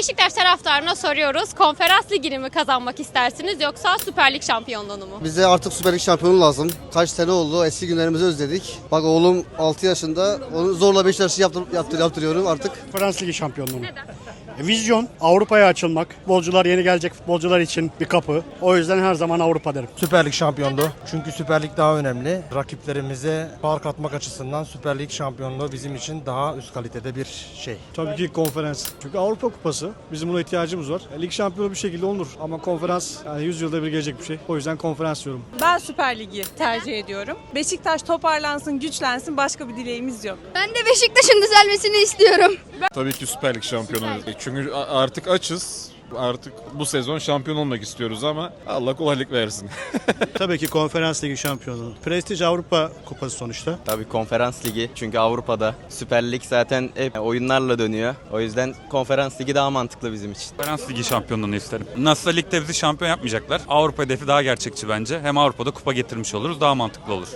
Beşiktaş taraftarına soruyoruz. Konferans ligini mi kazanmak istersiniz yoksa Süper Lig şampiyonluğunu mu? Bize artık Süper Lig şampiyonu lazım. Kaç sene oldu eski günlerimizi özledik. Bak oğlum 6 yaşında onu zorla Beşiktaş'ı yaptır, yaptır, yaptırıyorum artık. Konferans Ligi şampiyonluğu. E, Vizyon, Avrupa'ya açılmak, futbolcular yeni gelecek futbolcular için bir kapı. O yüzden her zaman Avrupa derim. Süper Lig şampiyonluğu. Çünkü Süper Lig daha önemli. Rakiplerimize fark atmak açısından Süper Lig şampiyonluğu bizim için daha üst kalitede bir şey. Tabii ki konferans. Çünkü Avrupa Kupası bizim buna ihtiyacımız var. E, Lig şampiyonu bir şekilde olunur ama konferans yani 100 yılda bir gelecek bir şey. O yüzden konferans diyorum. Ben Süper Lig'i tercih ediyorum. Beşiktaş toparlansın, güçlensin. Başka bir dileğimiz yok. Ben de Beşiktaş'ın düzelmesini istiyorum. Tabii ki Süper Lig şampiyonu. Çünkü a- artık açız. Artık bu sezon şampiyon olmak istiyoruz ama Allah kolaylık versin. Tabii ki Konferans Ligi şampiyonluğu. Prestij Avrupa Kupası sonuçta. Tabii konferans ligi çünkü Avrupa'da Süper Lig zaten hep oyunlarla dönüyor. O yüzden konferans ligi daha mantıklı bizim için. Konferans Ligi şampiyonluğunu isterim. Nasılsa ligde bizi şampiyon yapmayacaklar. Avrupa hedefi daha gerçekçi bence. Hem Avrupa'da kupa getirmiş oluruz daha mantıklı olur.